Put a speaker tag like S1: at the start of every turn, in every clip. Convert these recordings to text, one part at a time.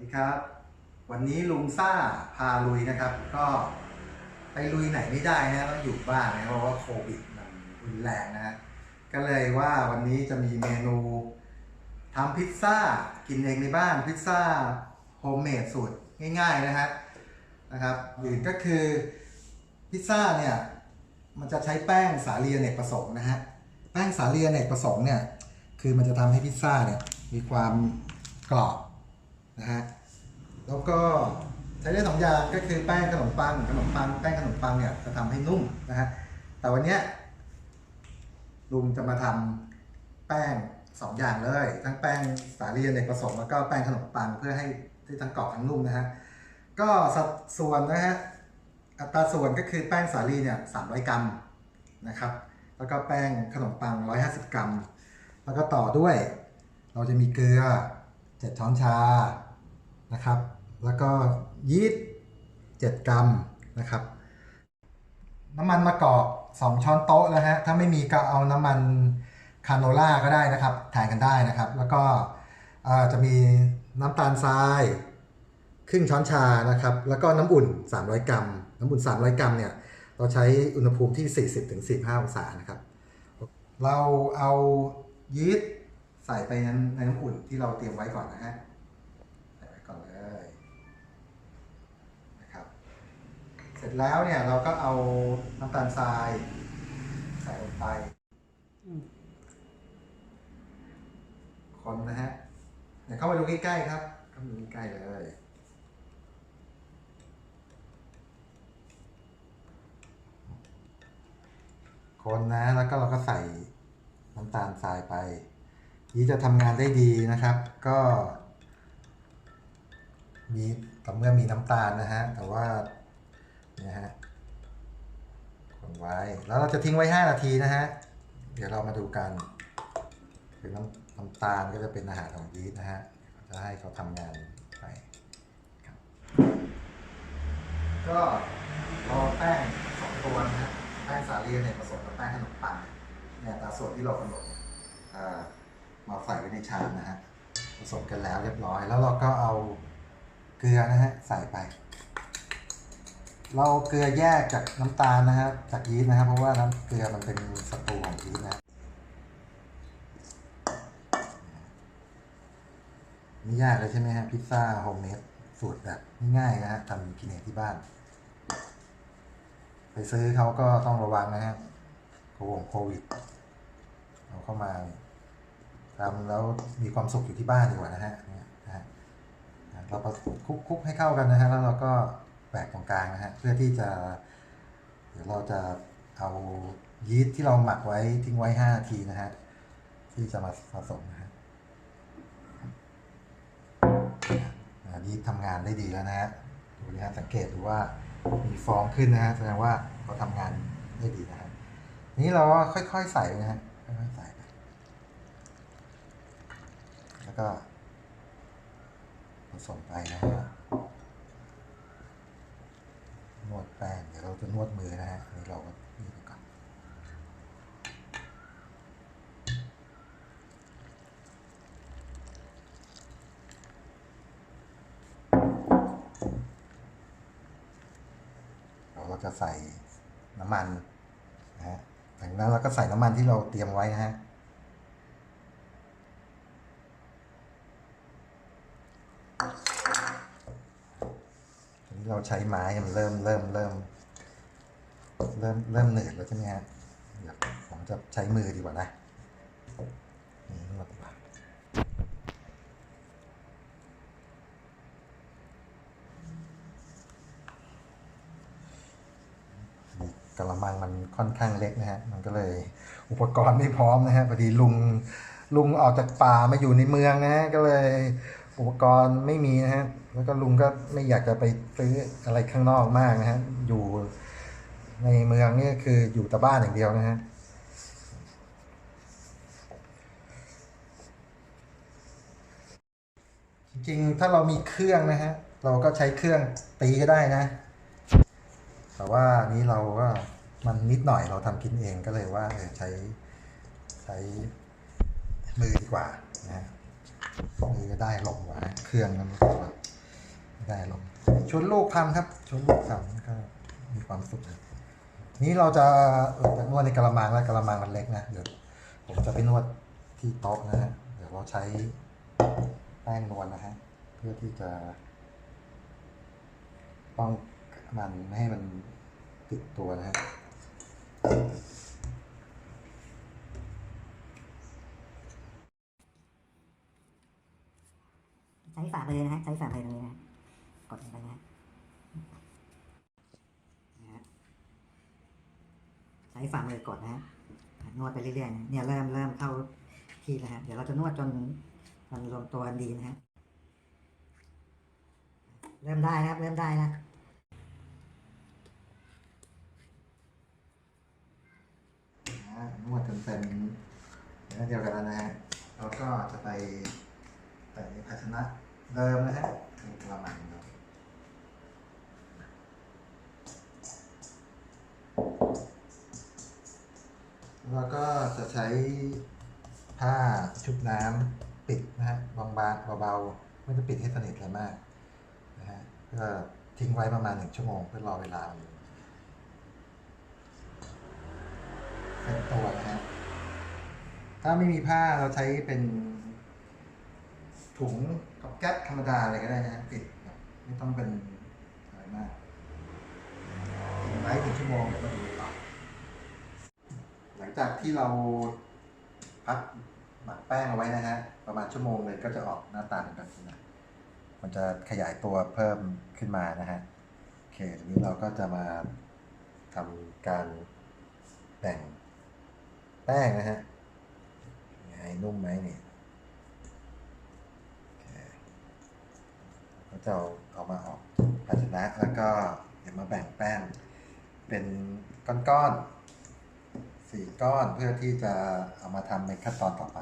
S1: ดีครับ วันนี้ลุงซ่าพาลุยนะครับ ก็ไปลุยไหนไม่ได้นะต้องอยู่บ้านนะเพราะว่าโควิดมันรุนแรงนะก็เลยว่าวันนี้จะมีเมนูทำพิซซ่ากินเองในบ้านพิซซ่าโฮมเมดสูตรง่าย ๆนะฮะนะครับหรือก็คือพิซซ่าเนี่ยมันจะใช้แป้งสาลีอเนกประสงค์นะฮะแป้งสาลีอเนกประสงค์เนี่ยคือมันจะทำให้พิซซ่าเนี่ยมีความกรอบ นะฮะแล้วก็ใช้ได้สองอย่างก็คือแป้งขนมปังขนมปังแป้งขนมปังเนี่ยจะทำให้นุ่มนะฮะแต่วันเนี้ยลุงจะมาทำแป้งสองอย่างเลย ทั้งแป้งสาลีอเนกประสงค์แล้วก็แป้งขนมปังเพื่อให้ที่ทั้งกรอบทั้งนุ่มนะฮะก็สัดส่วนนะฮะอัตราส่วนก็คือแป้งสาลีเนี่ย300กรัมนะครับแล้วก็แป้งขนมปัง150กรัม แล้วก็ต่อด้วย เราจะมีเกลือ 7ช้อนชานะครับ แล้วก็ยีสต์7กรัมนะครับ น้ำมันมะกอก2ช้อนโต๊ะนะฮะถ้าไม่มีก็เอาน้ำมันคาโนล่าก็ได้นะครับแทนกันได้นะครับ แล้วก็จะมีน้ำตาลทรายครึ่งช้อนชานะครับ แล้วก็น้ำอุ่น 300 กรัม น้ำอุ่น 300 กรัมเนี่ย เราใช้อุณหภูมิที่ 40-45 องศานะครับ เราเอายีสต์ ส่ไปในในน้ำอุ่นที่เราเตรียมไว้ก่อนนะฮะใส่ไว้ก่อนเลยนะครับ เสร็จแล้วเนี่ยเราก็เอาน้ำตาลทราย ใส่ลงไปคนนะฮะเดี๋ยวเข้ามาดูใกล้ๆครับเข้ามาดูใกล้ๆเลยคนนะแล้วก็เราก็ใส่น้ำตาลทรายไป นี้จะทำงานได้ดีนะครับ ก็มีต่อเมื่อมีน้ำตาลนะฮะ แต่ว่าเนี่ยฮะคนไว้ แล้วเราจะทิ้งไว้ 5 นาทีนะฮะ เดี๋ยวเรามาดูกัน คือน้ำน้ำตาลก็จะเป็นอาหารของยีสต์นะฮะ จะให้เขาทำงานไปครับ ก็รอแป้งสองตัวนะฮะ แป้งสาลีเนี่ยผสมกับแป้งขนมปังเนี่ยตามส่วนที่เรากำหนด มาใส่ไว้ในชามนะฮะผสมกันแล้วเรียบร้อย แล้วเราก็เอาเกลือนะฮะใส่ไป เราเกลือแยกจากน้ำตาลนะฮะจากยีสต์นะครับ เพราะว่าน้ำเกลือมันเป็นศัตรูของยีสต์นะไม่ยากเลยใช่ไหมฮะพิซซ่าโฮมเมดสูตรแบบง่ายๆนะฮะทำกินเองที่บ้าน ไปซื้อเขาก็ต้องระวังนะฮะโควงโควิดเอาเข้ามา ทำแล้วมีความสุขอยู่ที่บ้านดีกว่านะฮะเนี่ยนะฮะเราก็คลุกคลุกให้เข้ากันนะฮะแล้วเราก็แบกตรงกลางนะฮะเพื่อที่จะเดี๋ยวเราจะเอายีสต์ที่เราหมักไว้ทิ้งไว้5นาทีนะฮะที่จะมาผสมนะฮะยีสต์ทำงานได้ดีแล้วนะฮะดูนะฮะสังเกตดูว่ามีฟองขึ้นนะฮะแสดงว่าเขาทำงานได้ดีนะฮะนี้เราก็ค่อยๆใส่นะฮะค่อยๆใส่ไปแล้ว ก็ผสมไปนะฮะนวดแป้งเดี๋ยวเราจะนวดมือนะฮะอันนี้เราก็นี่ไปก่อนเราก็จะใส่น้ำมันนะฮะจากนั้นเราก็ใส่น้ำมันที่เราเตรียมไว้นะฮะ อันนี้เรา ใช้ไม้มันเริ่มเริ่มเริ่มเริ่มเริ่มเหนืดแล้วใช่ไหมฮะเดี๋ยวผมจะใช้มือดีกว่านะนี่นวดดีกว่านี่กระมังมันค่อนข้างเล็กนะฮะ มันก็เลยอุปกรณ์ไม่พร้อมนะฮะพอดีลุงลุงออกจากป่ามาอยู่ในเมืองนะฮะก็เลย อุปกรณ์ไม่มีนะฮะ แล้วก็ลุงก็ไม่อยากจะไปซื้ออะไรข้างนอกมากนะฮะ อยู่ในเมืองนี่คืออยู่แต่บ้านอย่างเดียวนะฮะจริงๆถ้าเรามีเครื่องนะฮะ เราก็ใช้เครื่องตีก็ได้นะ แต่ว่านี้เราก็มันนิดหน่อยเราทำกินเองก็เลยว่าใช้ใช้มือดีกว่านะ ฮะมือก็ได้หลงกว่านะเครื่องมันก็ได้หรอกชวนลูกทำครับชวนลูกทำก็มีความสุขนะนี้เราจะเราจะนวดในกระมังแล้วกระมังมันเล็กนะเดี๋ยวผมจะไปนวดที่โต๊ะนะฮะเดี๋ยวเราใช้แป้งนวลนะฮะเพื่อที่จะป้องมันไม่ให้มันติดตัวนะฮะ
S2: ใช้ฝ่ามือนะฮะใช้ฝ่ามือตรงนี้นะฮะกดลงไปนะฮะใช้ฝ่ามือกดนะฮะนวดไปเรื่อยๆนะเนี่ยเริ่มเริ่มเข้าที่แล้วฮะเดี๋ยวเราจะนวดจนมันรวมตัวดีนะฮะเริ่มได้นะครับ เริ่มได้นะ
S1: นะนวดจนเป็นเนื้อเดียวกันแล้วนะฮะแล้วก็จะไป ใส่ในภาชนะเดิมนะฮะในกระมังเนาะแล้วก็จะใช้ผ้าชุบน้ำปิดนะฮะบางๆเบาๆไม่ต้องปิดให้สนิทเลยมากนะฮะก็ทิ้งไว้ประมาณหนึ่งชั่วโมงเพื่อรอเวลาเป็นตัวนะฮะถ้าไม่มีผ้าเราใช้เป็น ถุงกับแก๊สธรรมดาอะไรก็ได้นะฮะปิดไม่ต้องเป็นอะไรมากทิ้งไว้ถึงชั่วโมงเดี๋ยวมาดูต่อหลังจากที่เราพักหมักแป้งเอาไว้นะฮะประมาณชั่วโมงเลยก็จะออกหน้าตาเป็นแบบนี้นะมันจะขยายตัวเพิ่มขึ้นมานะฮะโอเคทีนี้เราก็จะมาทำการแบ่งแป้งนะฮะไงนุ่มไหมเนี่ยโอเคก็ จะเอามาออกภาชนะแล้วก็เดี๋ยวมาแบ่งแป้งเป็นก้อนๆสี่ก้อนเพื่อที่จะเอามาทำในขั้นตอนต่อไป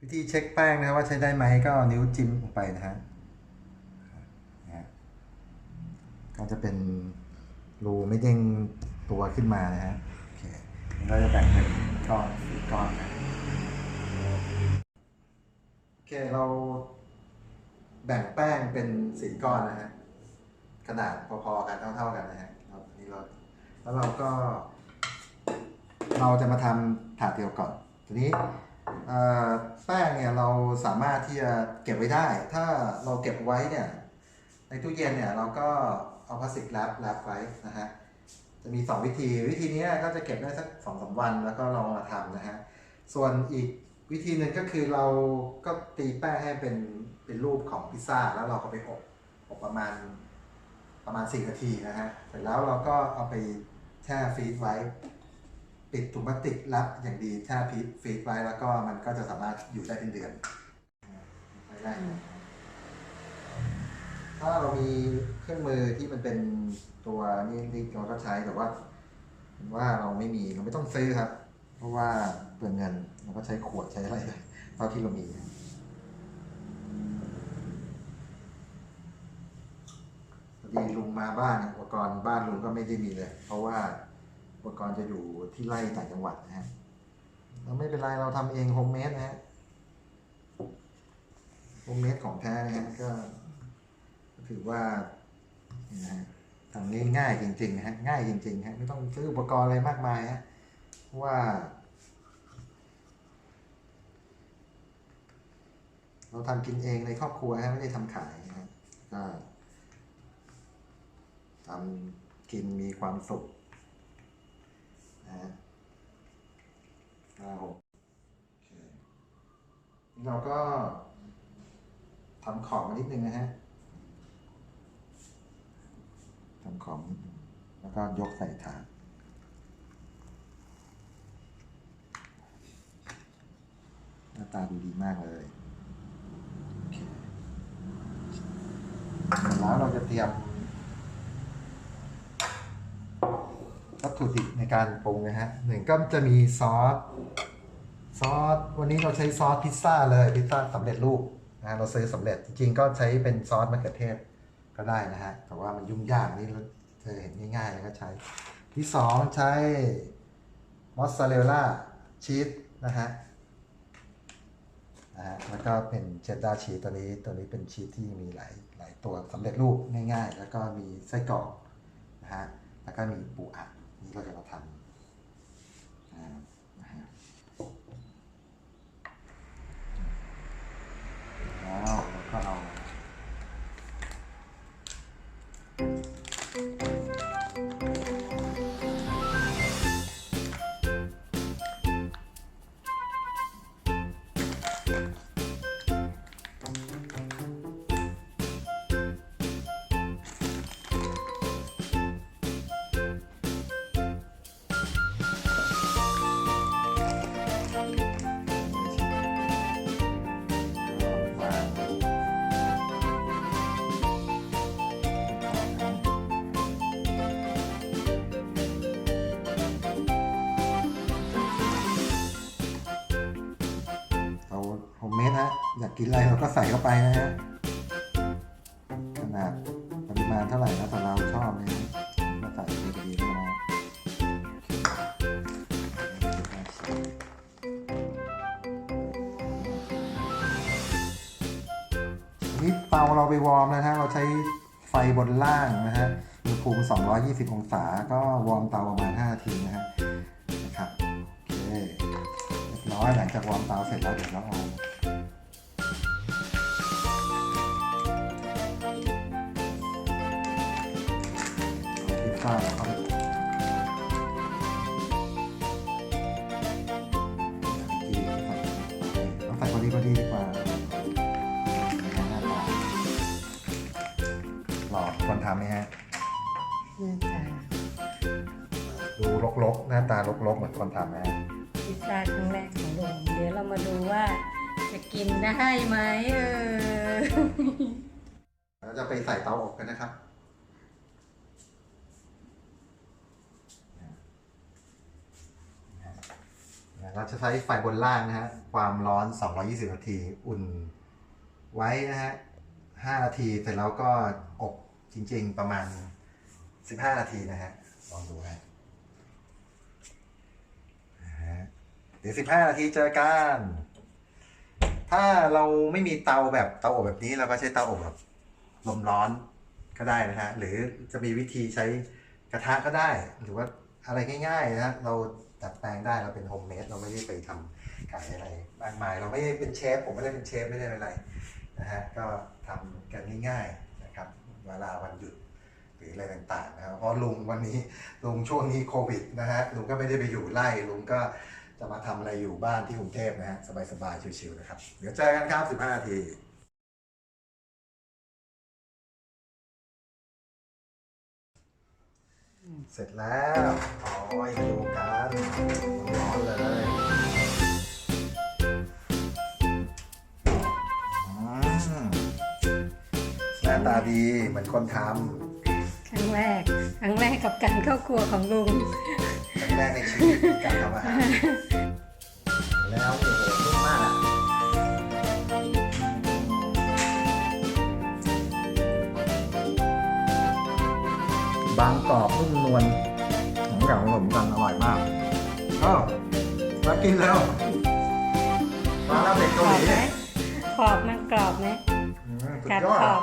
S1: วิธีเช็คแป้งนะว่าใช้ได้ไหมก็เอานิ้วจิ้มลงไปนะฮะนะฮะก็จะเป็นรูไม่เด้งตัวขึ้นมานะฮะโอเคเราจะแบ่งเป็นก้อนสี่ก้อนนะโอ เคเราแบ่งแป้งเป็นสี่ก้อนนะฮะขนาดพอๆกันเท่า ๆกันนะฮะเราอันนี้เราแล้วเราก็ เราจะมาทำถาดเดียวก่อน ทีนี้แป้งเนี่ยเราสามารถที่จะเก็บไว้ได้ ถ้าเราเก็บไว้เนี่ย ในตู้เย็นเนี่ยเราก็เอาพลาสติกแรปแรปไว้นะฮะจะมี 2 วิธี วิธีนี้ก็จะเก็บได้สักสองสาวัน แล้วก็ลองมาทำนะฮะส่วนอีก วิธีหนึ่งก็คือเราก็ตีแป้งให้เป็นเป็นรูปของพิซซ่าแล้วเราก็ไปอบอบประมาณประมาณ 4 นาทีนะฮะเสร็จแล้วเราก็เอาไปแช่ฟรีซไว้ปิดถุงพลาสติกรับอย่างดีแช่ฟรีซฟรีซไว้แล้วก็มันก็จะสามารถอยู่ได้เป็นเดือนไม่ได้ถ้าเรามีเครื่องมือที่มันเป็นตัวนี่นี่เราก็ใช้แต่ว่าว่าเราไม่มีเราไม่ต้องซื้อครับ เพราะว่าเปลืองเงินเราก็ใช้ขวดใช้อะไรเท่าที่เรามีดีลุงมาบ้านอุปกรณ์บ้านลุงก็ไม่ได้มีเลย เพราะว่าอุปกรณ์จะอยู่ที่ไร่ต่างจังหวัดนะฮะเราไม่เป็นไรเราทำเองโฮมเมดนะฮะโฮมเมดของแท้นะฮะก็ถือว่าทำง่ายจริงๆนะฮะง่ายจริงๆฮะไม่ต้องซื้ออุปกรณ์อะไรมากมายฮะ ว่า เราทำกินเองในครอบครัวฮะไม่ได้ทำขายนะฮะก็ทำกินมีความสุขนะฮะห้าหกเราก็ทำของมานิดนึงนะฮะทำของแล้วก็ยกใส่ถาด น้าตาดูดีมากเลยแล้วเราจะเตรียมวัตถุดิบในการปรุงนะฮะหนึ่งก็จะมีซอสซอสวันนี้เราใช้ซอสพิซซ่าเลยพิซซ่าสำเร็จรูปนะเราซื้อสำเร็จจริงๆก็ใช้เป็นซอสมะเขือเทศก็ได้นะฮะแต่ว่ามันยุ่งยากนี่เราเธอเห็นง่ายๆเลยก็ใช้ ที่สองใช้มอสซาเรลล่าชีสนะฮะ นะฮะแล้วก็เป็นเชดดาร์ชีสตัวนี้ตัวนี้เป็นชีสที่มีหลายหลายตัวสำเร็จรูปง่ายๆ แล้วก็มีไส้กรอกนะฮะแล้วก็มีปูอัดนี่เราจะมาทำอ่านะฮะแล้วก็เอา อยากกินอะไรเราก็ใส่เข้าไปนะฮะ ขนาดปริมาณเท่าไหร่แล้วแต่เราชอบเลยนะก็ใส่ไปดีๆนะนนี้เตาเราไปวอร์มนะฮะ เราใช้ไฟบนล่างนะฮะอุณหภูมิ 220 องศา ก็วอร์มเตาประมาณ 5 นาทีนะฮะ นะครับ โอเค เรียบร้อย หลังจากวอร์มเตาเสร็จแล้วเดี๋ยวเราเอาเอา ดูรกๆ หน้าตารกๆ เหมือนคนทำไหมฮะ
S3: พิซซ่าครั้งแรกของลุงเดี๋ยวเรามาดูว่าจะกินได้ไหมเออ
S1: เราจะไปใส่เตาอบกันนะครับ เราจะใช้ไฟบนล่างนะฮะ ความร้อน 220 นาที อุ่นไว้นะฮะ 5 นาที เสร็จแล้วก็อบจริงๆประมาณ 15 นาทีนะฮะ ลองดูฮะนะฮะ เดี๋ยว15นาทีเจอกัน ถ้าเราไม่มีเตาแบบเตาอบแบบนี้เราก็ใช้เตาอบแบบลมร้อนก็ได้นะฮะ หรือจะมีวิธีใช้กระทะก็ได้ หรือว่าอะไรง่ายๆนะฮะเราดัดแปลงได้เราเป็นโฮมเมดเราไม่ได้ไปทำขายอะไรมากมาย เราไม่ได้เป็นเชฟผมไม่ได้เป็นเชฟไม่ได้เป็นอะไรนะฮะก็ทำกันง่ายๆนะครับเวลาวันหยุดหรืออะไรต่างๆนะครับเพราะลุงวันนี้ลุงช่วงนี้โควิดนะฮะลุงก็ไม่ได้ไปอยู่ไร่ลุงก็ จะมาทำอะไรอยู่บ้านที่กรุงเทพนะฮะสบายๆชิวๆนะครับ เดี๋ยวเจอกันครับ 15 นาทีเสร็จแล้วโอ้ยดูกันร้อนเลยหน้าตาดีเหมือนคนท
S3: ครั้งแรก ครั้งแรกกับการเข้าครัวของลุง
S1: รั้งแรกในชีวิตการทำอาหาร แล้วโอ้โหนุ่มมากบางกรอบนุ่มนวลของเก่าของผมกันอร่อยมากอ้าวมากินแล้วมาแล้วเด็ก
S3: ก
S1: เการห
S3: บ
S1: ลี
S3: ไหมขอบมันกรอบไหม
S1: อืมสุด
S3: กัด
S1: ยอด
S3: ขอบ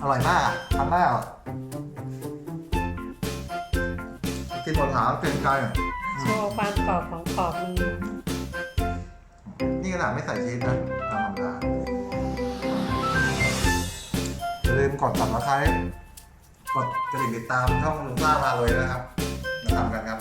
S1: อร่อยมากอะทำได้เหรอ กินหมดหาเต็มใจอะ
S3: โชว์ความกรอบของขอบมัน
S1: นี่ขนาดไม่ใส่ชีสนะตามธรรมดาอย่าลืมกดติดตามกดกระดิ่งติดตามช่องลุงซ่าพาเลยนะครับมาทำกันครับ